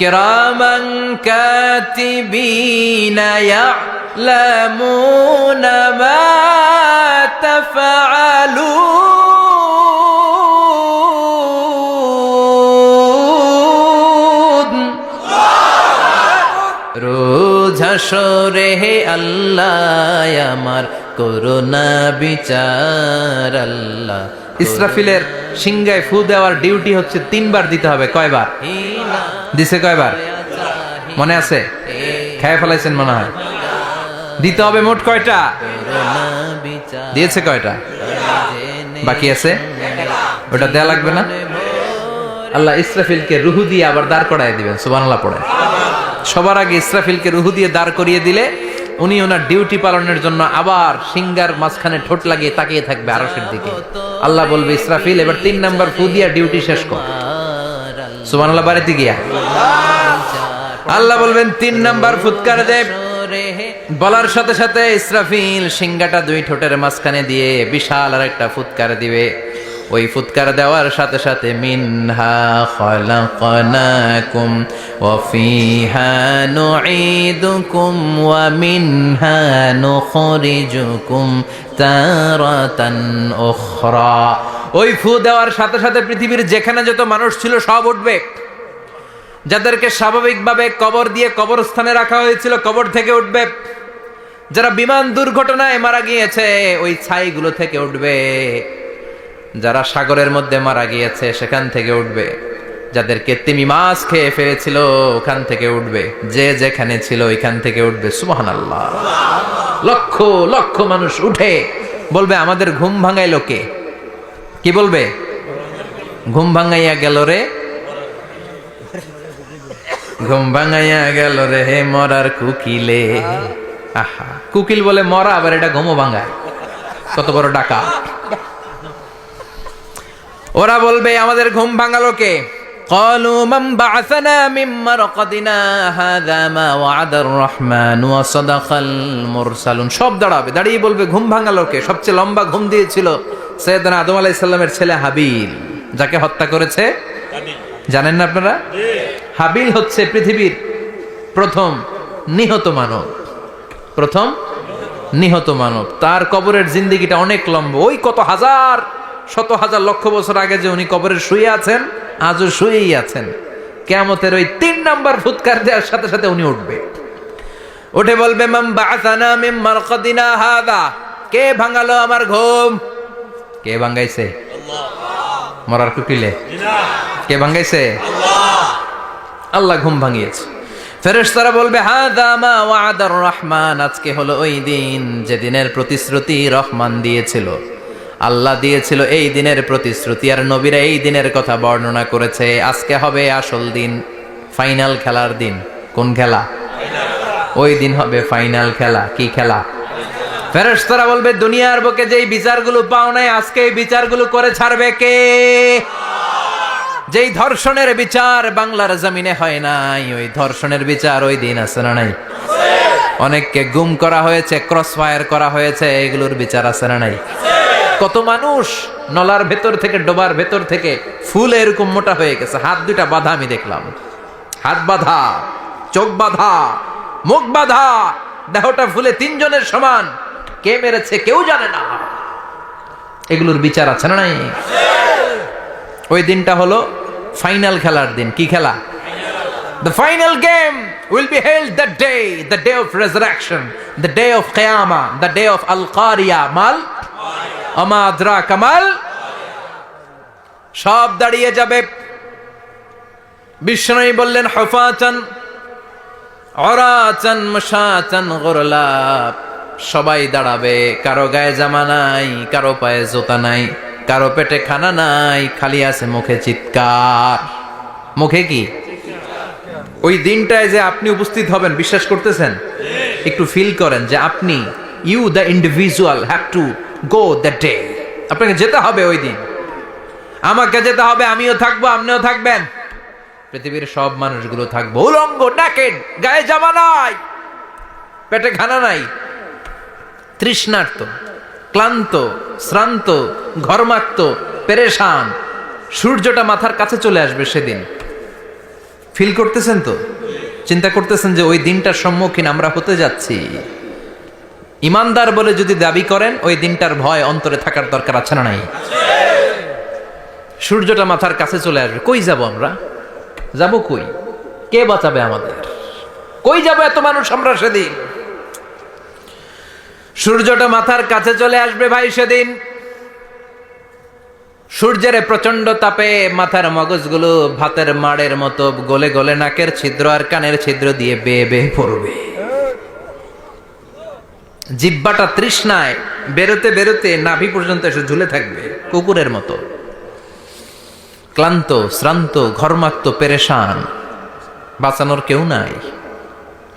كراما كاتبين يعلمون ما تفعلون রোজ হাসরে হে আল্লাহ আমার করোনা বিচার আল্লাহ ইসরাফিলের সিংগায় ফু দেওয়ার ডিউটি হচ্ছে তিনবার দিতে হবে, কয়বার? দিছে কয়বার? মনে আছে? খেয়ে ফেলাইছেন মনে হয়। দিতে হবে মোট কয়টা? দিয়েছে কয়টা? বাকি আছে? ওটা দেয়া লাগবে না? আল্লাহ ইসরাফিলকে রুহু দিয়ে আবার দাঁড় করায় দিবেন পড়ে। সবার আগে ইসরাফিলকে রুহু দিয়ে দাঁড় করিয়ে দিলে উনি ওনার ডিউটি পালনের জন্য আবার সিঙ্গার মাঝখানে ঠোঁট লাগিয়ে তাকিয়ে থাকবে আরশের দিকে। আল্লাহ বলবে, ইসরাফিল, এবার তিন নাম্বার ফু দিয়া ডিউটি শেষ কর। সুবহানাল্লাহ বাড়িতে গিয়া আল্লাহ বলবেন, তিন নাম্বার ফুৎকার দেব বলার সাথে সাথে ইসরাফিল সিংগাটা দুই ঠোঁটের মাঝখানে দিয়ে বিশাল আর একটা ফুৎকার দিবে। ওই ফুৎকার দেওয়ার সাথে সাথে ওয়া ওই ফু দেওয়ার সাথে সাথে পৃথিবীর যেখানে যত মানুষ ছিল, সব উঠবে। যাদেরকে স্বাভাবিকভাবে কবর দিয়ে কবরস্থানে রাখা হয়েছিল, কবর থেকে উঠবে। যারা বিমান দুর্ঘটনায় মারা গিয়েছে, ওই ছাইগুলো থেকে উঠবে। যারা সাগরের মধ্যে মারা গিয়েছে, সেখান থেকে উঠবে। যাদেরকে তিমি মাছ খেয়ে ফেলেছিল, ওখান থেকে উঠবে। যে যেখানে ছিল, ওইখান থেকে উঠবে। সুবহান আল্লাহ লক্ষ লক্ষ মানুষ উঠে। বলবে, আমাদের ঘুম ভাঙাইলো কে? কি বলবে? ঘুম ভাঙাইয়া গেল রে। ঘুম ভাঙাইয়া গেল রে হে মরার কুকিলে। আহা, কুকিল বলে মরা, আবার এটা ঘুমো ভাঙায়। কত বড় ডাকা ওরা বলবে আমাদের ঘুম ভাঙালো কে قالوا من بعثنا من مرقدنا هذا ما وعد الرحمن وصدق المرسلون সব দাঁড়াবে দাঁড়িয়ে বলবে ঘুম ভাঙালো কে সবচেয়ে লম্বা ঘুম দিয়েছিল সৈয়দনা আদম আলাইহিস সালামের ছেলে হাবিল যাকে হত্যা করেছে জানেন না আপনারা হাবিল হচ্ছে পৃথিবীর প্রথম নিহত মানব প্রথম নিহত মানব তার কবরের জিন্দিগিটা অনেক লম্বা ওই কত হাজার শত হাজার লক্ষ বছর আগে যে উনি কবরে শুয়ে আছেন, আজও শুয়েই আছেন। কেমতের ওই তিন নাম্বার ফুৎকার দেওয়ার সাথে সাথে উনি উঠবে। উঠে বলবে কে ভাঙালো আমার ঘুম? কে ভাঙাইছে? মরার কুকিলে। কে ভাঙাইছে? আল্লাহ ঘুম ভাঙিয়েছে। ফেরেশতারা বলবে, হাদা মা ওয়াদার রহমান। আজকে হলো ওই দিন যে দিনের প্রতিশ্রুতি রহমান দিয়েছিল। আল্লাহ দিয়েছিল এই দিনের প্রতিশ্রুতি আর নবীরা এই দিনের কথা বর্ণনা করেছে। আজকে হবে আসল দিন, ফাইনাল খেলার দিন। কোন খেলা? ওই দিন হবে ফাইনাল খেলা। কি খেলা? ফেরেশতারা বলবে, দুনিয়ার বুকে যেই বিচারগুলো পাও নাই, আজকে এই বিচারগুলো করে ছাড়বে কে? যেই ধর্ষণের বিচার বাংলার জমিনে হয় নাই, ওই ধর্ষণের বিচার ওই দিন আছে না নাই? অনেককে গুম করা হয়েছে ক্রস ফায়ার করা হয়েছে, এগুলোর বিচার আছে না নাই? কত মানুষ নলার ভেতর থেকে ডোবার ভেতর থেকে ফুল এরকম মোটা হয়ে গেছে। হাত দুটা বাধা আমি দেখলাম। হাত বাধা চোখ বাধা মুখ বাধা দেহটা ফুলে তিনজনের সমান। কে মেরেছে কেউ জানে না। এগুলোর বিচার আছে না নাই? ওই দিনটা হলো ফাইনাল খেলার দিন। কি খেলা? The final game will be held that day, the day of resurrection, the day of Qiyamah, the day of Al-Qariya. Mal? Adra kamal? সব দাঁড়িয়ে যাবে। বিষ্ণু বললেন হফাচান অরাচান মশাচান গোরলাপ সবাই দাঁড়াবে। কারও গায়ে জামা নাই, কারও পায়ে জোতা নাই, কারও পেটে খানা নাই, খালি আছে মুখে চিৎকার। মুখে কি? ওই দিনটায় যে আপনি উপস্থিত হবেন, বিশ্বাস করতেছেন? একটু ফিল করেন যে আপনি you the individual have to go the day আপনাকে যেতে হবে ওই দিন। আমাকে যেতে হবে, আমিও থাকব, আপনিও থাকবেন। পৃথিবীর সব মানুষগুলো থাকব। উলঙ্গ নাকেড গায়ে জামা নাই, পেটে খানা নাই। তৃষ্ণার্ত, ক্লান্ত, শ্রান্ত, ঘর্মাক্ত, পেরেশান। সূর্যটা মাথার কাছে চলে আসবে সেদিন। ফিল করতেছেন তো? চিন্তা করতেছেন যে ওই দিনটার সম্মুখীন আমরা হতে যাচ্ছি। ইমানদার বলে যদি দাবি করেন, ওই দিনটার ভয় অন্তরে থাকার দরকার আছে না নাই? সূর্যটা মাথার কাছে চলে আসবে। কই যাব আমরা? যাব কই? কে বাঁচাবে আমাদের? কই যাব এত মানুষ আমরা সেদিন? সূর্যটা মাথার কাছে চলে আসবে ভাই সেদিন। সূর্যের প্রচণ্ড তাপে মাথার মগজগুলো ভাতের মাড়ের মতো গলে গলে নাকের ছিদ্র আর কানের ছিদ্র দিয়ে বেয়ে বেয়ে পড়বে। জিব্বাটা তৃষ্ণায় বেরোতে বেরোতে নাভি পর্যন্ত এসে ঝুলে থাকবে, কুকুরের মতো। ক্লান্ত, শ্রান্ত, ঘর্মাক্ত, পেরেশান, বাঁচানোর কেউ নাই।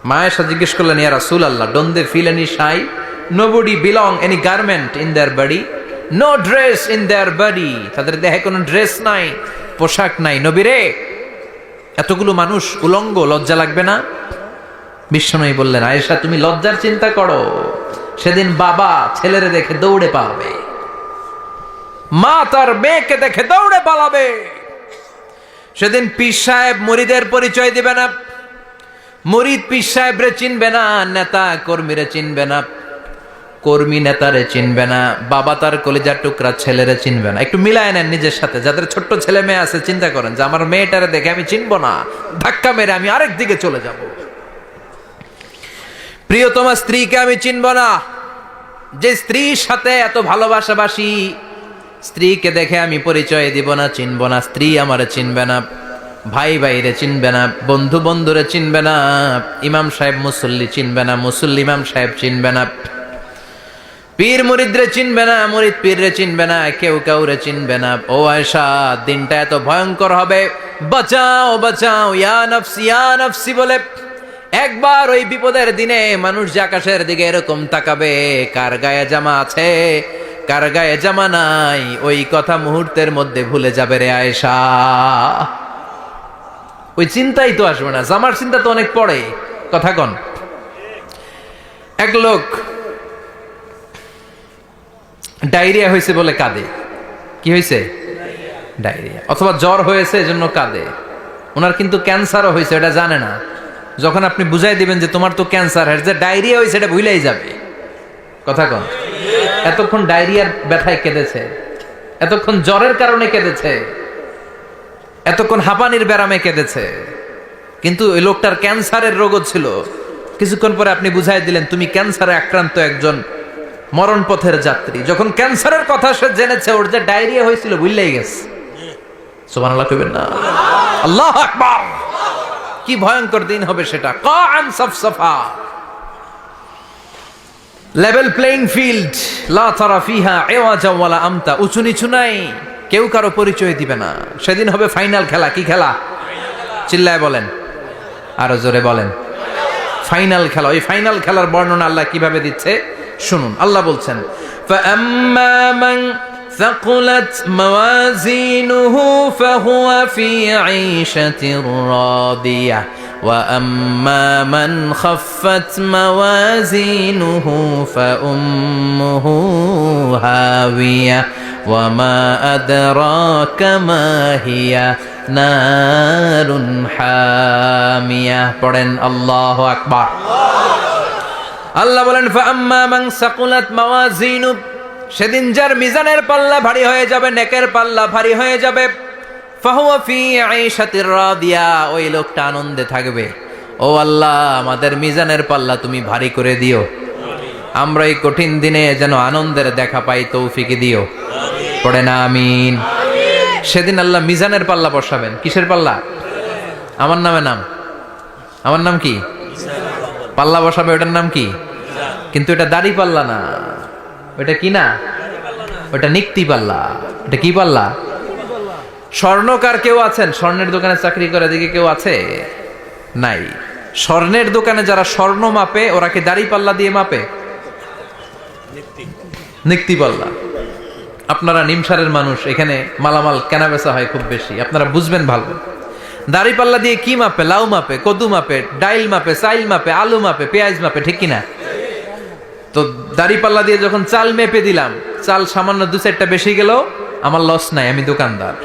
মায়েশা জিজ্ঞেস করলেন, ইয়া রাসূল আল্লাহ don't they feel any shy no nobody belong any garment in their body no dress in their body তাদের দেহে কোনো ড্রেস নাই, পোশাক নাই। নবীরে, এতগুলো মানুষ উলঙ্গ, লজ্জা লাগবে না? বিষ্ণনই বললেন, আয়েশা, তুমি লজ্জার চিন্তা করো। সেদিন বাবা ছেলেরে দেখে দৌড়ে পালাবে। মা তার মেয়েকে দেখে দৌড়ে পালাবে। সেদিন পীর সাহেব মুরিদের পরিচয় দিবে না। মুরিদ পীর সাহেবরে চিনবে না, নেতা কর্মীরে চিনবে না, কর্মী নেতারে চিনবে না, বাবা তার কলিজার টুকরা ছেলেরে চিনবে না। একটু মিলায় নেন নিজের সাথে, যাদের ছোট্ট ছেলে মেয়ে আছে, চিন্তা করেন যে আমার মেয়েটারে দেখে আমি চিনবো না। ধাক্কা মেরে আমি আরেক দিকে চলে যাব। প্রিয়তমা স্ত্রীকে আমি চিনব না। যে স্ত্রীর সাথে এত ভালোবাসাবাসি, স্ত্রীকে দেখে আমি পরিচয় দিব না, চিনব না। স্ত্রী আমারে চিনবে না, ভাই ভাইরে চিনবে না, বন্ধু বন্ধুরে চিনবে না, ইমাম সাহেব মুসল্লি চিনবে না, মুসল্লি ইমাম সাহেব চিনবে না, পীর মুরিদরে চিনবে না, মুরিদ পীররে চিনবে না, কেউ কাউরে চিনবে না। ও আয়সা দিনটা এত ভয়ঙ্কর হবে। বাঁচাও বাঁচাও, ইয়া নফসি ইয়া নফসি বলে একবার ওই বিপদের দিনে মানুষ যে আকাশের দিকে এরকম তাকাবে, কার গায়ে জামা আছে, কার গায়ে জামা নাই, ওই কথা মুহূর্তের মধ্যে ভুলে যাবে রে আয়েশা। ওই চিন্তাই তো আসবে না, জামার চিন্তা তো অনেক পড়ে। কথা কন। এক লোক ডায়রিয়া হয়েছে বলে কাঁদে। কি হয়েছে? ডায়রিয়া। অথবা জ্বর হয়েছে এজন্য কাঁদে। ওনার কিন্তু ক্যান্সারও হয়েছে এটা জানে না। যখন আপনি বুঝাই দিবেন যে তোমার তো ক্যান্সার যে ডায়রিয়া হয়েছে এটা ভুলেই যাবে। কথা কন। এতক্ষণ ডায়রিয়ার ব্যথায় কেঁদেছে। এতক্ষণ জ্বরের কারণে কেঁদেছে। এতক্ষণ হাঁপানির ব্যারামে কেঁদেছে। কিন্তু ওই লোকটার ক্যান্সারের রোগও ছিল। কিছুক্ষণ পরে আপনি বুঝাই দিলেন, তুমি ক্যান্সারে আক্রান্ত একজন মরণ পথের যাত্রী। যখন ক্যান্সারের কথা সে জেনেছে, ওর যে ডায়রিয়া হয়েছিল বুঝলেই গেছে। সুবহানাল্লাহ কইবেন না। আল্লাহ আকবার। কি ভয়ঙ্কর দিন হবে সেটা কান সফসফা লেভেল প্লেইং ফিল্ড লা তারা ফিহা এওয়াজা ওয়ালা আমতা উঁচু নিচু নাই কেউ কারো পরিচয় দিবে না সেদিন হবে ফাইনাল খেলা কি খেলা চিল্লায় বলেন আরো জোরে বলেন ফাইনাল খেলা ওই ফাইনাল খেলার বর্ণনা আল্লাহ কিভাবে দিচ্ছে শুনুন আল্লাহ বলছেন فأما من ثقلت موازينه فهو في عيشة راضية وأما من خفت موازينه فأمه هاوية وما أدراك ما هي نار حامية পড়েন আল্লাহ আকবার আল্লাহ বলেন ফাম্মা মান সাকুলাত মাওয়াজিনু সেদিন যার মিজানের পাল্লা ভারী হয়ে যাবে, নেকের পাল্লা ভারী হয়ে যাবে। ওই লোকটা আনন্দে থাকবে। ও আল্লাহ, আমাদের মিজানের পাল্লা তুমি ভারী করে দিও। আমরা এই কঠিন দিনে যেন আনন্দের দেখা পাই, তৌফিকে দিও। পড়ে না, আমিন। সেদিন আল্লাহ মিজানের পাল্লা বসাবেন। কিসের পাল্লা? আমার নামে নাম। আমার নাম কি? পাল্লা বসাবে, ওটার নাম কি? কিন্তু এটা দাড়ি পাল্লা না। ওটা কি না? ওটা নিক্তি পাল্লা। এটা কি পাল্লা? স্বর্ণকার কেউ আছেন? স্বর্ণের দোকানে চাকরি করে দিকে কেউ আছে? নাই। স্বর্ণের দোকানে যারা স্বর্ণ মাপে, ওরা কি দাড়ি পাল্লা দিয়ে মাপে? নিক্তি পাল্লা। আপনারা নিমসারের মানুষ, এখানে মালামাল কেনা বেচা হয় খুব বেশি। আপনারা বুঝবেন ভালো। দাড়ি পাল্লা দিয়ে কি মাপে? লাউ মাপে, কদু মাপে, ডাইল মাপে, চাইল মাপে, আলু মাপে, পেঁয়াজ মাপে, ঠিক কিনা? তো দাড়ি পাল্লা দিয়ে যখন চাল মেপে দিলাম, চাল সামান্য দু চারটা বেশি গেল, আমার লস নাই, আমি দোকানদার।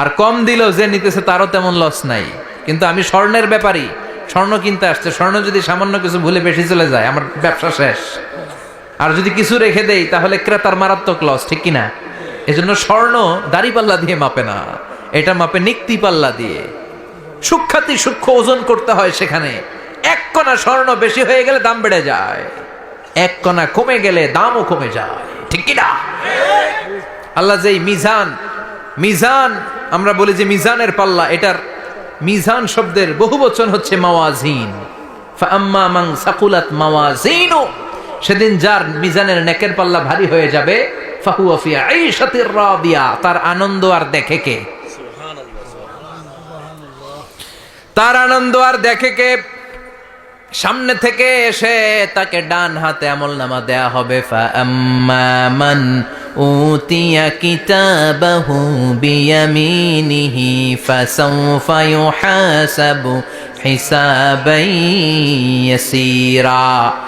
আর কম দিলেও যে নিতেছে তারও তেমন লস নাই। কিন্তু আমি স্বর্ণের ব্যাপারই স্বর্ণ কিনতে আসছে, স্বর্ণ যদি সামান্য কিছু ভুলে বেশি চলে যায়, আমার ব্যবসা শেষ। আর যদি কিছু রেখে দেই, তাহলে ক্রেতার মারাত্মক লস ঠিক কিনা? এজন্য স্বর্ণ দাড়ি পাল্লা দিয়ে মাপে না, এটা মাপে নিক্তি পাল্লা দিয়ে। সুখ্যাতি, সূক্ষ্ম ওজন করতে হয় সেখানে। এক কণা স্বর্ণ বেশি হয়ে গেলে দাম বেড়ে যায়। এক কণা কমে গেলে দামও কমে যায়। ঠিক কিনা আল্লাহ যে মিজান মিজান আমরা বলি যে মিজানের পাল্লা এটার মিজান শব্দের বহু বচন হচ্ছে মাওয়াজিন। সাকুলাত সেদিন যার মিজানের নেকের পাল্লা ভারী হয়ে যাবে তার আনন্দ আর দেখে কে? তার আনন্দ আর দেখে কে? সামনে থেকে এসে তাকে ডান হাতে আমল নামা দেয়া হবে। উতিয়া কিতাবাহু বিয়ামিনিহি, ফাসাউফা ইউহাসাবু হিসাবাই ইয়াসীরা।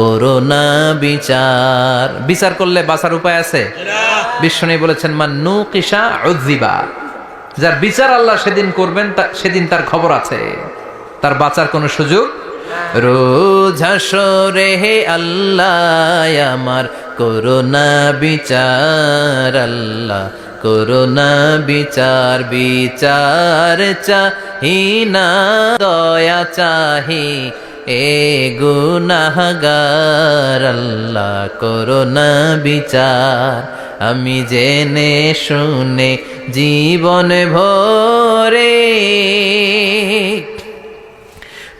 করোনা বিচার। বিচার করলে বাঁচার উপায় আছে? বিশ্বনী বলেছেন মান্নু কিসা উদ্দিবা যার বিচার আল্লাহ সেদিন করবেন সেদিন তার খবর আছে। তার বাঁচার কোনো সুযোগ রোজ হাসরে হে আল্লাহ, আমার করোনা বিচার, আল্লাহ করোনা বিচার। বিচার চাহি না, দয়া চাহি এ গুনাহগার, আল্লাহ করোনা বিচার। আমি জেনে শুনে জীবন ভরে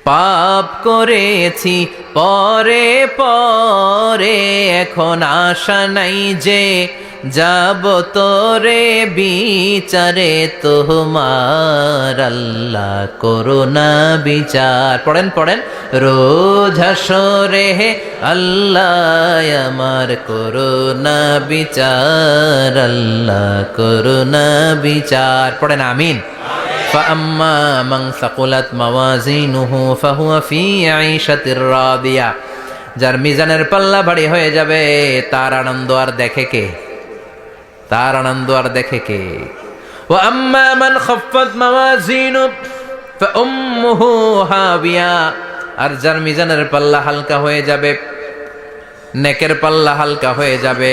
পাপ করেছি, পরে পরে এখন আশা নাই যে যাব তোরে বিচারে তোমার আল্লাহ করোনা বিচার পড়েন পড়েন রোজ হাসরে হে আল্লাহ আমার করোনা বিচার আল্লাহ করোনা বিচার পড়েন আমিন فأما من ثقلت موازينه فهو في عيشة راضية যার মিজানের পাল্লা ভারী হয়ে যাবে তার আনন্দ আর দেখে কে তার আনন্দ আর দেখে কে ও আম্মা মান খফফত মাওয়াজিনু ফাউম্মুহু হাবিয়া আর যার মিজানের পাল্লা হালকা হয়ে যাবে নেকের পাল্লা হালকা হয়ে যাবে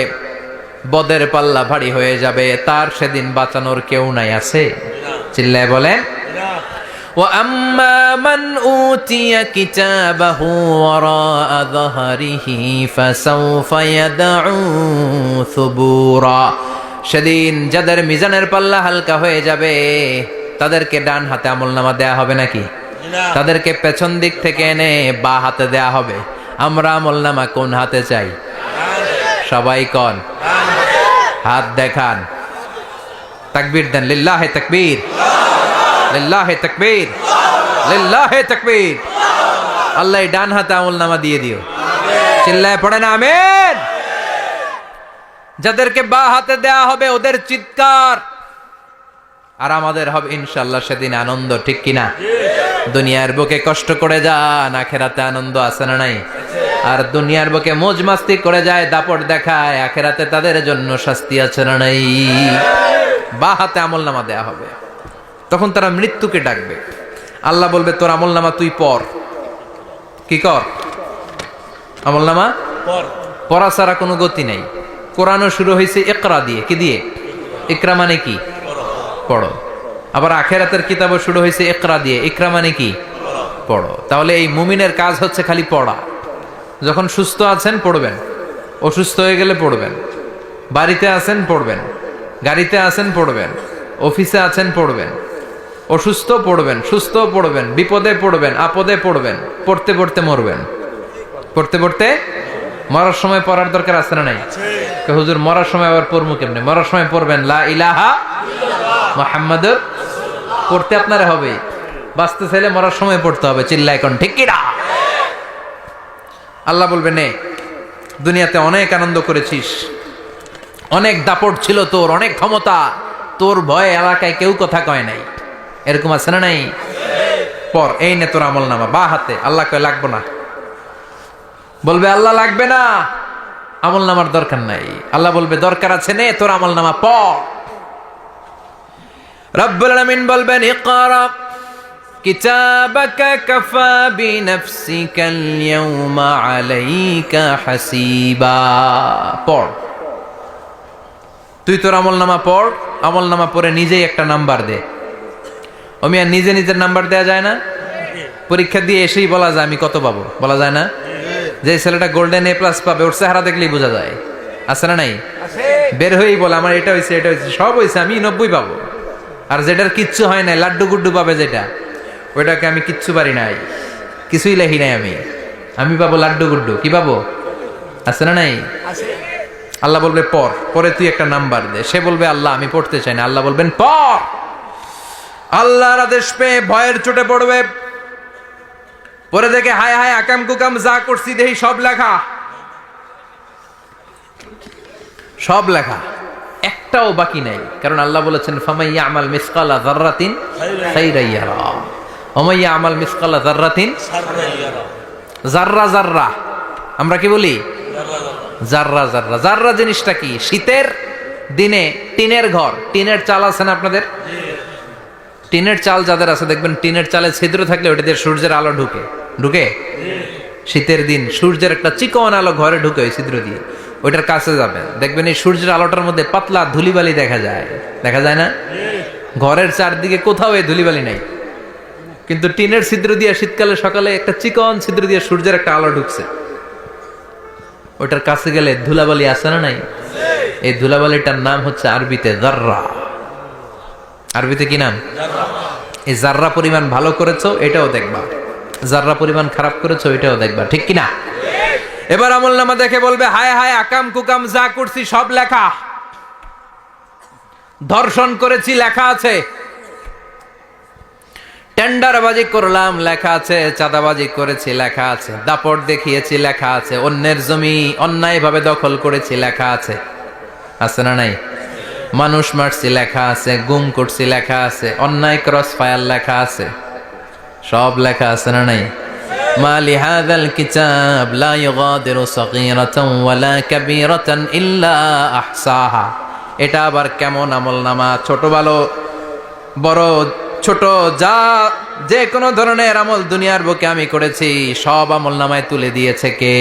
বদের পাল্লা ভারী হয়ে যাবে তার সেদিন বাঁচানোর কেউ নাই আছে চিল্লায় বলেন وأما من أوتي كتابه وراء ظهره فسوف يدعو ثبورا সেদিন যাদের মিজানের পাল্লা হালকা হয়ে যাবে তাদেরকে ডান হাতে আমল নামা দেয়া হবে নাকি? তাদেরকে পেছন দিক থেকে এনে বা হাতে দেয়া হবে। আমরা আমল নামা কোন হাতে চাই? সবাই কন। হাত দেখান। তাকবীর দেন। লিল্লাহে তাকবীর। লিল্লাহে তাকবীর। লিল্লাহে তাকবীর। আল্লাহ ডান হাতে আমল নামা দিয়ে দিও। চিল্লায় পড়ে না আমেন। যাদেরকে বা হাতে দেয়া হবে ওদের চিৎকার। আর আমাদের হবে ইনশাল্লাহ সেদিন আনন্দ ঠিক কিনা? দুনিয়ার বুকে কষ্ট করে যান আখেরাতে আনন্দ আছে না নাই? আর দুনিয়ার বুকে মোজ মাস্তি করে যায় দাপট দেখায় আখেরাতে তাদের জন্য শাস্তি আছে না নাই? বা হাতে আমল নামা দেয়া হবে। তখন তারা মৃত্যুকে ডাকবে। আল্লাহ বলবে তোর আমল নামা তুই পর কি কর? আমল নামা পড়া ছাড়া কোনো গতি নাই। কোরআনও শুরু হয়েছে একরা দিয়ে। কি দিয়ে? ইকরা মানে কি? পড়ো। আবার আখেরাতের কিতাবও শুরু হয়েছে একরা দিয়ে। ইকরা মানে কি? পড়ো। তাহলে এই মুমিনের কাজ হচ্ছে খালি পড়া। যখন সুস্থ আছেন, পড়বেন। অসুস্থ হয়ে গেলে পড়বেন। বাড়িতে আছেন, পড়বেন। গাড়িতে আছেন, পড়বেন। অফিসে আছেন, পড়বেন। অসুস্থ, পড়বেন। সুস্থ, পড়বেন। বিপদে পড়বেন, আপদে পড়বেন। পড়তে পড়তে মরবেন। পড়তে পড়তে মরার সময় পড়ার দরকার আছে না নাই? হুজুর মরার সময় আবার পড়ব কেমনে? মরার সময় পড়বেন, লা ইলাহা পড়তে আপনারা হবে। বাঁচতে চাইলে মরার সময় পড়তে হবে। চিল্লা এখন ঠিক কিনা? আল্লাহ বলবে, নে, দুনিয়াতে অনেক আনন্দ করেছিস। অনেক দাপট ছিল তোর, অনেক ক্ষমতা। তোর ভয়ে এলাকায় কেউ কথা কয় নাই। এরকম আছে না নাই? পর এই নে তোর আমল নামা বা হাতে। আল্লাহ কয়, লাগবো না। বলবে, আল্লাহ লাগবে না। আমল নামার দরকার নাই। আল্লাহ বলবে, দরকার আছে নে, তোর আমল নামা পর রব্বুল বলবেন, ইকরা কিতাবাকা কাফা বিনফসিকা আল-ইয়াওমা আলাইকা হাসিবা। পড়। তুই তোর আমল নামা পড়, আমল নামা পড়ে নিজেই একটা নাম্বার দে। আমি আর নিজে নিজের নাম্বার দেয়া যায় না? পরীক্ষা দিয়ে এসেই বলা যায়, আমি কত পাবো? বলা যায় না? যে ছেলেটা গোল্ডেন এ প্লাস পাবে ওর চেহারা দেখলেই বোঝা যায়। আছে না নাই? বের হয়েই বলে আমার এটা হয়েছে এটা হয়েছে সব হয়েছে আমি নব্বই পাবো। আর যেটার কিচ্ছু হয় নাই লাড্ডু গুড্ডু পাবে যেটা ওইটাকে আমি কিচ্ছু পারি নাই। কিছুই লেখি নাই আমি। আমি পাবো লাড্ডু গুড্ডু। কি পাবো? আছে না নাই? আল্লাহ বলবে পর। পরে তুই একটা নাম্বার দে। সে বলবে আল্লাহ আমি পড়তে চাই না। আল্লাহ বলবেন পর। আল্লাহর আদেশ পেয়ে ভয়ের চোটে পড়বে। পরে দেখে, হায় হায়, আকাম কুকাম যা করছি দেখি সব লেখা। সব লেখা। একটাও বাকি নাই। কারণ আল্লাহ বলেছেন ফামাইয়া আমাল মিসকালা জাররাতিন খাইরান ইয়ারা ওমাইয়া আমাল মিসকালা জাররাতিন জাররা জাররা আমরা কি বলি? জাররা জাররা জাররা জিনিসটা কি? শীতের দিনে টিনের ঘর। টিনের চাল আছে না আপনাদের? টিনের চাল যাদের আছে, দেখবেন টিনের চালে ছিদ্র থাকলে ওটা দিয়ে সূর্যের আলো ঢুকে। ঢুকে? শীতের দিন সূর্যের একটা চিকন আলো ঘরে ঢুকে ওই ছিদ্র দিয়ে। ওইটার কাছে যাবেন। দেখবেন এই সূর্যের আলোটার মধ্যে পাতলা ধুলিবালি দেখা যায়। দেখা যায় না? ঘরের চারদিকে কোথাও এই ধুলিবালি নাই। কিন্তু টিনের ছিদ্র দিয়ে শীতকালে সকালে একটা চিকন ছিদ্র দিয়ে সূর্যের একটা আলো ঢুকছে। ওটার কাছে গেলে ধুলাবালি আছে না নাই? এই ধুলাবালিটার নাম হচ্ছে আরবিতে জাররা আরবিতে কি নাম? এই জাররা পরিমাণ ভালো করেছ, এটাও দেখবা। জাররা পরিমাণ খারাপ করেছ, এটাও দেখবা। ঠিক কি না এবার আমল নামা দেখে বলবে, হায় হায়, আকাম কুকাম যা করছি, সব লেখা। ধর্ষণ করেছি, লেখা আছে। টেন্ডারবাজি করলাম, লেখা আছে। চাঁদাবাজি করেছি, লেখা আছে। দাপট দেখিয়েছি, লেখা আছে। অন্যের জমি অন্যায়ভাবে দখল করেছি, লেখা আছে। আছে না নাই? মানুষ মারছি লেখা আছে গুম করছি লেখা আছে অন্যায় ক্রস ফায়ার লেখা আছে সব লেখা আছে না নাই ما لهذا الكتاب لا يغادر صغيرة ولا كبيرة إلا أحصاها এটা আবার কেমন আমল নামা ছোট ভালো বড় ছোট যা যে কোনো ধরনের আমল দুনিয়ার বুকে আমি করেছি সব আমল নামায় তুলে দিয়েছে কে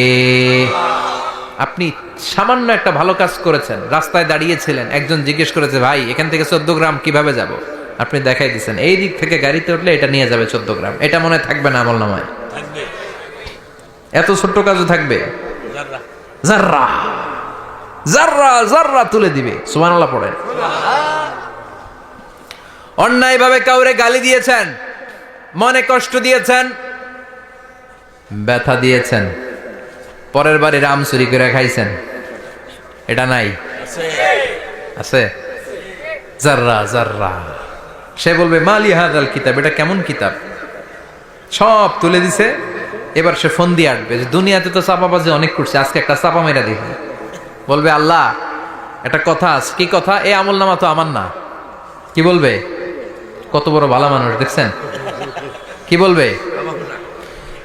আপনি সামান্য একটা ভালো কাজ করেছেন রাস্তায় দাঁড়িয়েছিলেন একজন জিজ্ঞেস করেছে ভাই এখান থেকে চোদ্দ গ্রাম কীভাবে যাব? আপনি দেখাই দিচ্ছেন এই দিক থেকে গাড়িতে উঠলে এটা নিয়ে যাবে চোদ্দ গ্রাম এটা মনে থাকবে না আমল নামায়। এত ছোট্ট কাজও থাকবে? জাররা জাররা জাররা তুলে দিবে সুবহানাল্লাহ পড়ে অন্যায়ভাবে কাউরে গালি দিয়েছেন মনে কষ্ট দিয়েছেন ব্যথা দিয়েছেন। পরের বাড়ি রাম চুরি করে খাইছেন। এটা নাই? আছে? জাররা জাররা। সে বলবে, মালি হাদাল কিতাব, এটা কেমন কিতাব? সব তুলে দিছে। এবার সে ফোন দিয়ে আসবে যে, দুনিয়াতে তো চাপাবাজি অনেক করছে, আজকে একটা চাপা মেরা দিবে বলবে, আল্লাহ, একটা কথা আছে। কি কথা? এই আমল নামা তো আমার না। কি বলবে? কত বড় ভালো মানুষ, দেখছেন? কি বলবে?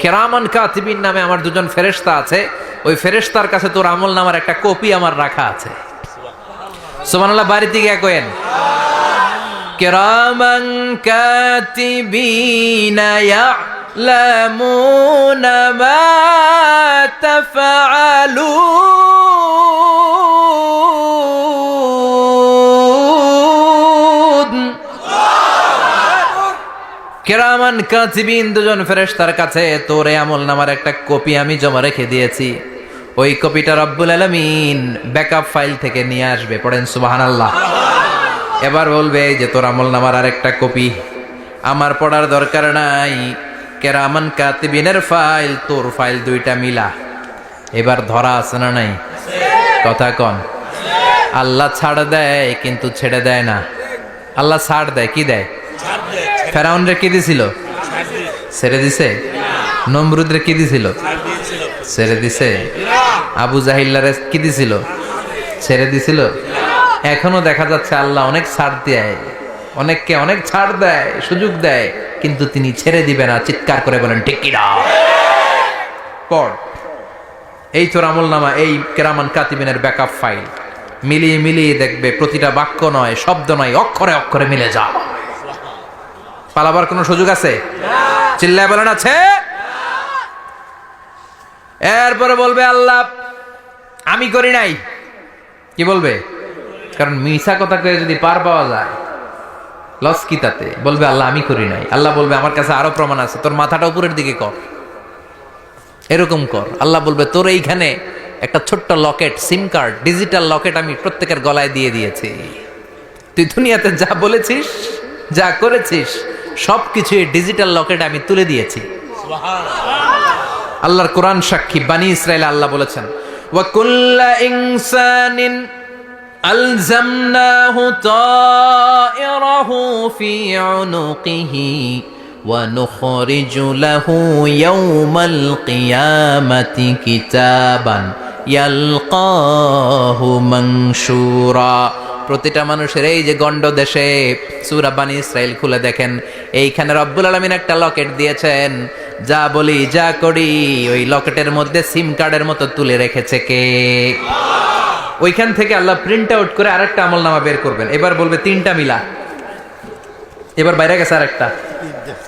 কেরামান কাতিবিন নামে আমার দুজন ফেরেশতা আছে ওই ফেরেশতার কাছে তোর আমল নামার একটা কপি আমার রাখা আছে সুবহানাল্লাহ বাড়িতে গিয়ে কোয়েন কেরামান কাতিবিনা يعلمون ما تفعلون কেরামান কাতিবিন দুজন ফেরেশতার কাছে, তোরে আমল নামার একটা কপি আমি জমা রেখে দিয়েছি। ওই কপিটা রব্বুল আলামিন ব্যাকআপ ফাইল থেকে নিয়ে আসবে। পড়েন সুবাহান আল্লাহ এবার বলবে যে, তোর আমল নামার আর একটা কপি। আমার পড়ার দরকার নাই। কেরামান কাতিবিনের ফাইল, তোর ফাইল দুইটা মিলা। এবার ধরা আছে না নাই? কথা কন। আল্লাহ ছাড় দেয়, কিন্তু ছেড়ে দেয় না। আল্লাহ ছাড় দেয়, কি দেয়? ফেরাউন রে কি দিছিল? ছেড়ে দিছে? নমরুদ রে কি দিছিল? ছেড়ে দিছে। আবু জাহিল্লারে কি দিছিল? ছেড়ে দিছিল। এখনও দেখা যাচ্ছে আল্লাহ অনেক ছাড় দেয়। অনেককে অনেক ছাড় দেয়, সুযোগ দেয়, কিন্তু তিনি ছেড়ে দিবে না। চিৎকার করে বলেন, ঠিক পড় এই তোর আমল নামা, এই কেরামান কাতিবিনের ব্যাকআপ ফাইল মিলিয়ে মিলিয়ে দেখবে, প্রতিটা বাক্য নয়, শব্দ নয়, অক্ষরে অক্ষরে মিলে যা পালাবার কোনো সুযোগ আছে? চিল্লায় বলেন, আছে? এরপরে বলবে, আল্লাহ, আমি করি নাই। কি বলবে? কারণ মিশা কথা করে যদি পার পাওয়া যায় লস কি তাতে? বলবে, আল্লাহ, আমি করি নাই। আল্লাহ বলবে, আমার কাছে আরও প্রমাণ আছে, তোর মাথাটা উপরের দিকে কর। এরকম কর। আল্লাহ বলবে, তোর এইখানে একটা ছোট্ট locket, sim card, digital locket আমি প্রত্যেকের গলায় দিয়ে দিয়েছি। তুই দুনিয়াতে যা বলেছিস, যা করেছিস সব কিছু এই ডিজিটাল লকেট আমি তুলে দিয়েছি আল্লাহর কোরআন সাক্ষী বানি ইসরায়েল আল্লাহ বলেছেন ওয়াকুল্লা ইনসানিন ألزمناه طائره في عنقه ونخرج له يوم القيامة كتابا يلقاه منشورا প্রতিটা মানুষের এই যে গন্ড দেশে সুরা বানি ইসরায়েল খুলে দেখেন এইখানে রব্বুল আলমিন একটা লকেট দিয়েছেন যা বলি যা করি। ওই লকেটের মধ্যে সিম কার্ডের মতো তুলে রেখেছে কে? ওইখান থেকে আল্লাহ প্রিন্ট আউট করে আরেকটা আমল নামা বের করবেন। এবার বলবে তিনটা মিলা। এবার বাইরে গেছে আরেকটা।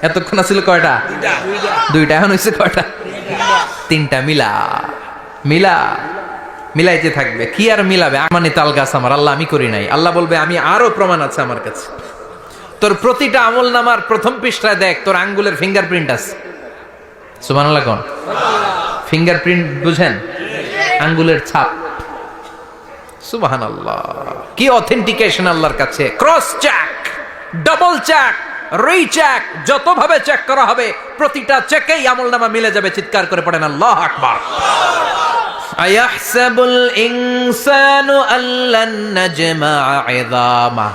এতক্ষণ ছিল কয়টা? দুইটা। এখন হয়েছে কয়টা? তিনটা মিলা। মিলা। মিলাইতে থাকবে। কি আর মিলাবে? আমানি তাল গাছ আমার, আল্লাহ আমি করি নাই। আল্লাহ বলবে, আমি আরও প্রমাণ আছে আমার কাছে। তোর প্রতিটা আমল নামার প্রথম পৃষ্ঠায় দেখ, তোর আঙ্গুলের ফিঙ্গারপ্রিন্ট আছে। সুমান কোন? ফিঙ্গারপ্রিন্ট বুঝেন? আঙ্গুলের ছাপ। সুবাহান আল্লাহ কি অথেন্টিকেশন আল্লাহর কাছে? Cross check double check recheck যতভাবে check করা হবে, প্রতিটা চেকেই আমল নামা মিলে যাবে, চিৎকার করে পড়েন, আল্লাহ আকবার। আয়াহসাবুল ইনসানু আল্লান নাজমা ইযামা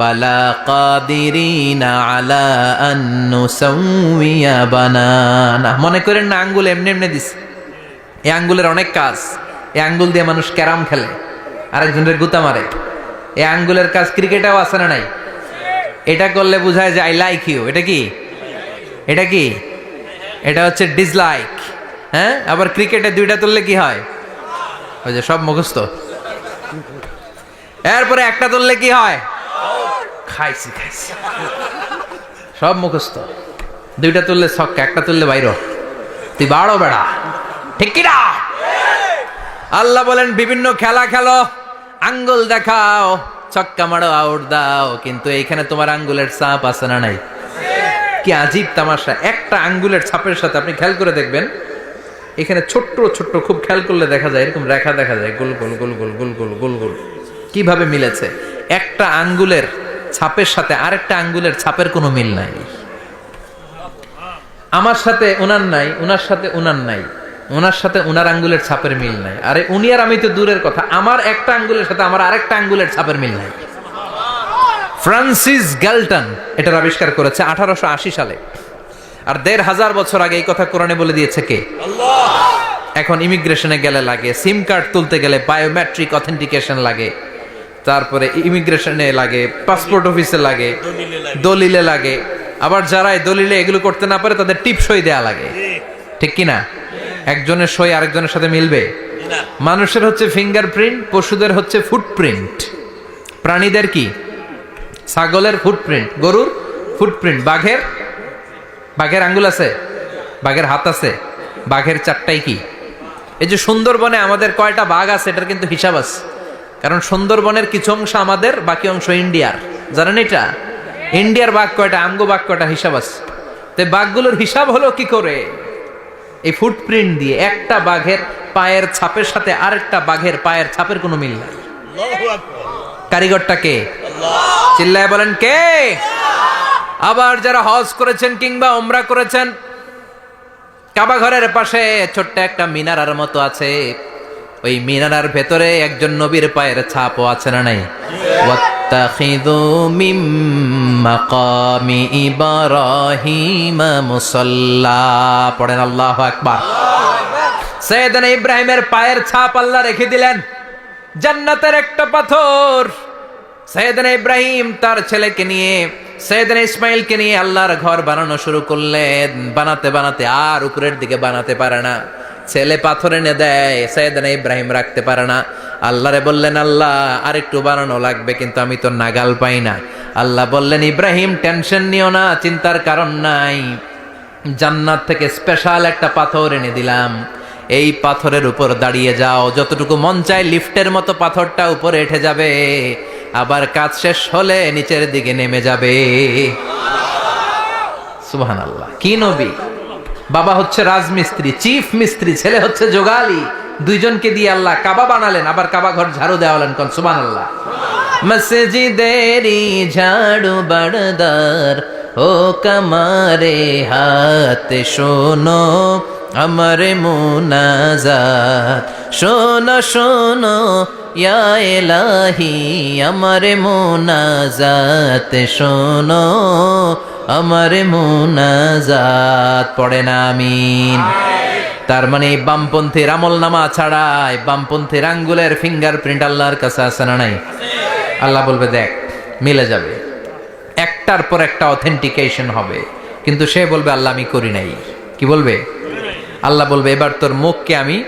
বালা কাদিরিনা আলা আন নুসাউইয়া বানানা মনে করেন না, আঙ্গুল এমনি এমনি দিস এই আঙ্গুলের অনেক কাজ। এই আঙ্গুল দিয়ে মানুষ ক্যারাম খেলে। আরেকজনের গুতা মারে। এই আঙ্গুলের কাজ ক্রিকেটেও আসে না নাই? এটা করলে বোঝায় যে আই লাইক ইউ এটা কি? এটা কি? এটা হচ্ছে ডিসলাইক হ্যাঁ? আবার ক্রিকেটে দুইটা তুললে কি হয়? ওই যে সব মুখস্থ। এরপরে একটা তুললে কি হয়? খাইছি খাইছি। সব মুখস্থ। দুইটা তুললে ছক্কা, একটা তুললে বাইর। তুই বাড়ো বেড়া। ঠিক কিনা? আল্লাহ বলেন, বিভিন্ন খেলা খেলো, আঙ্গুল দেখাও, ছক্কা মারো, আউট দাও। কিন্তু এইখানে তোমার আঙ্গুলের চাপ আছে না নাই? কি আজীব তামাশা। একটা আঙ্গুলের ছাপের সাথে আপনি খেয়াল করে দেখবেন এখানে ছোট্ট ছোট্ট খুব খেয়াল করলে দেখা যায়, এরকম রেখা দেখা যায়, গোল গোল গোল গোল গোল গোল গোল গোল। কীভাবে মিলেছে? একটা আঙ্গুলের ছাপের সাথে আরেকটা আঙ্গুলের ছাপের কোনো মিল নাই। আমার সাথে ওনার নাই ওনার সাথে ওনার নাই ওনার সাথে ওনার আঙ্গুলের ছাপের মিল নাই। আরে উনি আর আমি তো দূরের কথা, আমার একটা আঙ্গুলের সাথে আমার আরেকটা আঙ্গুলের ছাপের মিল নাই। ফ্রান্সিস গ্যালটন এটার আবিষ্কার করেছে আঠারোশো আশি সালে। আর দেড় হাজার বছর আগে এই কথা কোরআনে বলে দিয়েছে কে? এখন ইমিগ্রেশনে গেলে লাগে সিম কার্ড তুলতে গেলে বায়োমেট্রিক অথেন্টিকেশন লাগে তারপরে ইমিগ্রেশনে লাগে পাসপোর্ট অফিসে লাগে দলিলে লাগে। আবার যারা দলিলে এগুলো করতে না পারে তাদের টিপসই দেয়া লাগে। ঠিক কি না একজনের সই আরেকজনের সাথে মিলবে? মানুষের হচ্ছে ফিঙ্গারপ্রিন্ট পশুদের হচ্ছে ফুটপ্রিন্ট প্রাণীদের কি? ছাগলের ফুটপ্রিন্ট গরুর ফুটপ্রিন্ট বাঘের বাঘের আঙ্গুল আছে? বাঘের হাত আছে? বাঘের চারটাই কি? এই যে সুন্দরবনে আমাদের কয়টা বাঘ আছে এটার কিন্তু হিসাব আছে। কারণ সুন্দরবনের কিছু অংশ আমাদের বাকি অংশ ইন্ডিয়ার। জানেন এটা? ইন্ডিয়ার বাঘ কয়টা আমগো বাঘ কয়টা হিসাব আছে। তো বাঘগুলোর হিসাব হলো কি করে? এই ফুটপ্রিন্ট দিয়ে একটা বাঘের পায়ের ছাপের সাথে আরেকটা বাঘের পায়ের ছাপের কোনো মিল নাই। কারিগরটা কে? চিল্লায় বলেন কে? আবার যারা হজ করেছেন কিংবা ওমরা করেছেন, কাবা ঘরের পাশে ছোট্ট একটা মিনারার মতো আছে। ওই মিনারার ভেতরে একজন নবীর পায়ের ছাপও আছে না নাই? পড়েন আল্লাহু ইব্রাহিমের পায়ের ছাপ আল্লাহ রেখে দিলেন। জান্নাতের একটা পাথর। সৈয়দনা ইব্রাহিম তার ছেলেকে নিয়ে, সৈয়দনা ইসমাইলকে নিয়ে আল্লাহর ঘর বানানো শুরু করলেন। বানাতে বানাতে আর উপরের দিকে বানাতে পারে না। ছেলে পাথর এনে দেয়, সৈয়দনা ইব্রাহিম রাখতে পারে না। আল্লাহরে বললেন, আল্লাহ আর একটু বানানো লাগবে, কিন্তু আমি তো নাগাল পাই না। আল্লাহ বললেন, ইব্রাহিম, টেনশন নিও না, চিন্তার কারণ নাই। জান্নাত থেকে স্পেশাল একটা পাথর এনে দিলাম। এই পাথরের উপর দাঁড়িয়ে যাও। যতটুকু মন চায় লিফটের মতো পাথরটা উপরে উঠে যাবে। আবার কাজ শেষ হলে নিচের দিকে নেমে যাবে। সুবহান আল্লাহ কি নবী? বাবা হচ্ছে রাজমিস্ত্রি, চিফ মিস্ত্রি, ছেলে হচ্ছে যোগালি দুইজনকে দিয়ে আল্লাহ কাবা বানালেন, আবার কাবা ঘর ঝাড়ু দেওয়ালেন কোন? সুবহান আল্লাহ মসজিদেরি ঝাড়ু বাড়দার ও কমারে হাত শোনো। আমার মুনাজাত। শোনো শোনো, ইয়া এলাহি আমার মুনাজাত। শোনো, আমার মুনাজাত। পড়ে না, আমিন। তার মানে বামপন্থীর আমল নামা ছাড়াই বামপন্থীর আঙ্গুলের ফিঙ্গারপ্রিন্ট আল্লাহর কাছে আছে না নাই? আল্লাহ বলবে, দেখ, মিলে যাবে। একটার পর একটা অথেন্টিকেশন হবে। কিন্তু সে বলবে, আল্লাহ আমি করি নাই। কি বলবে? আল্লাহ বলবে, এবার তোর মুখকে আমি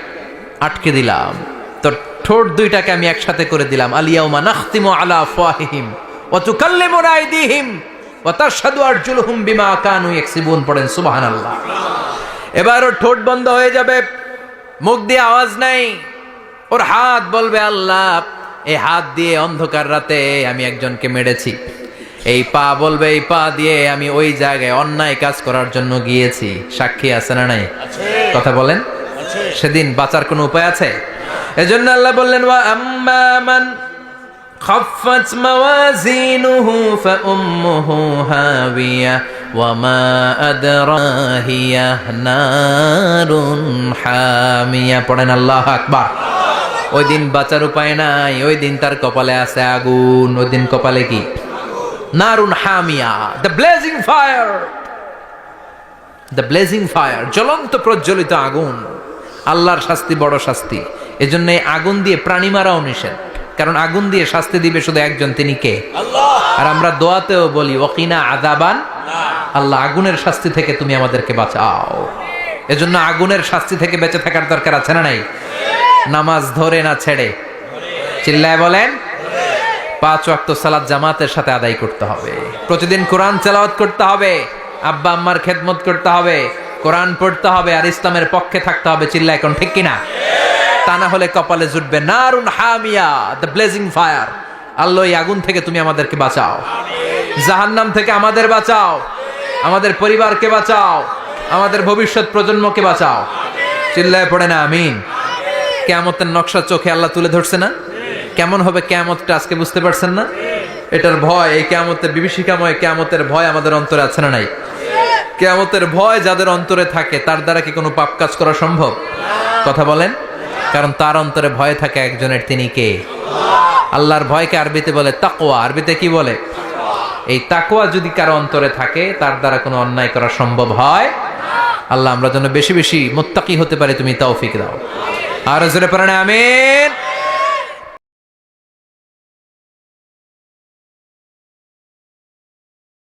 আটকে দিলাম। তোর ঠোঁট দুইটাকে আমি একসাথে করে দিলাম। আলিয়াউমা নাখতিমু আলা আফওয়াহিহিম ওয়া তুকাল্লিমুনা আইদিহিম ওয়া তাশহাদু আরজুলুহুম বিমা কানু ইয়াকসিবুন। পড়েন, সুবহানাল্লাহ। এবার ওর ঠোঁট বন্ধ হয়ে যাবে। মুখ দিয়ে আওয়াজ নাই। ওর হাত বলবে, আল্লাহ এই হাত দিয়ে অন্ধকার রাতে আমি একজনকে মেরেছি। এই পা বলবে এই পা দিয়ে আমি ওই জায়গায় অন্যায় কাজ করার জন্য গিয়েছি সাক্ষী আছে না নাই কথা বলেন সেদিন বাঁচার কোনো উপায় আছে এজন্য আল্লাহ বললেন ওয়া আম্মা মান خفت موازينه فأمه هاوية وما أدراهي نار حامية পড়েন আল্লাহ আকবার ওই দিন বাঁচার উপায় নাই ওই দিন তার কপালে আছে আগুন ওই দিন কপালে কি নারুন হামিয়া the blazing fire the blazing fire জ্বলন্ত প্রজ্বলিত আগুন আল্লাহর শাস্তি বড় শাস্তি। এজন্য আগুন দিয়ে প্রাণী মারাও নিষেধ কারণ আগুন দিয়ে শাস্তি দিবে শুধু একজন তিনি কে? আর আমরা দোয়াতেও বলি ওকিনা আদাবান আল্লাহ আগুনের শাস্তি থেকে তুমি আমাদেরকে বাঁচাও। এজন্য আগুনের শাস্তি থেকে বেঁচে থাকার দরকার আছে না নাই? নামাজ ধরে না ছেড়ে। চিল্লায় বলেন পাঁচ ওয়াক্ত সালাদ জামাতের সাথে আদায় করতে হবে। প্রতিদিন কোরআন চালাওয়াত করতে হবে, আব্বা আম্মার খেদমত করতে হবে, কোরআন পড়তে হবে আর ইসলামের পক্ষে থাকতে হবে চিল্লা এখন ঠিক কিনা? তা না হলে কপালে জুটবে নারুন হামিয়া দ্য ব্লেজিং ফায়ার আল্লাহ এই আগুন থেকে তুমি আমাদেরকে বাঁচাও। জাহান্নাম থেকে আমাদের বাঁচাও। আমাদের পরিবারকে বাঁচাও। আমাদের ভবিষ্যৎ প্রজন্মকে বাঁচাও। চিল্লায় পড়ে না, আমিন। কেয়ামতের নকশা চোখে আল্লাহ তুলে ধরছে না? কেমন হবে কেয়ামতটা আজকে বুঝতে পারছেন না? এটার ভয়, এই কেয়ামতের বিভীষিকাময় কেয়ামতের ভয় আমাদের অন্তরে আছে না নাই? কেয়ামতের ভয় যাদের অন্তরে থাকে, তার দ্বারা কি কোনো পাপ কাজ করা সম্ভব? কথা বলেন। কারণ তার অন্তরে ভয় থাকে একজনের, তিনি কে? আল্লাহর ভয়কে আরবিতে বলে তাকোয়া আরবিতে কি বলে? এই তাকোয়া যদি কারও অন্তরে থাকে, তার দ্বারা কোনো অন্যায় করা সম্ভব হয় আল্লাহ আমরা যেন বেশি বেশি মোত্তাকি হতে পারি, তুমি তৌফিক দাও। আর জোরে পারে আমিন।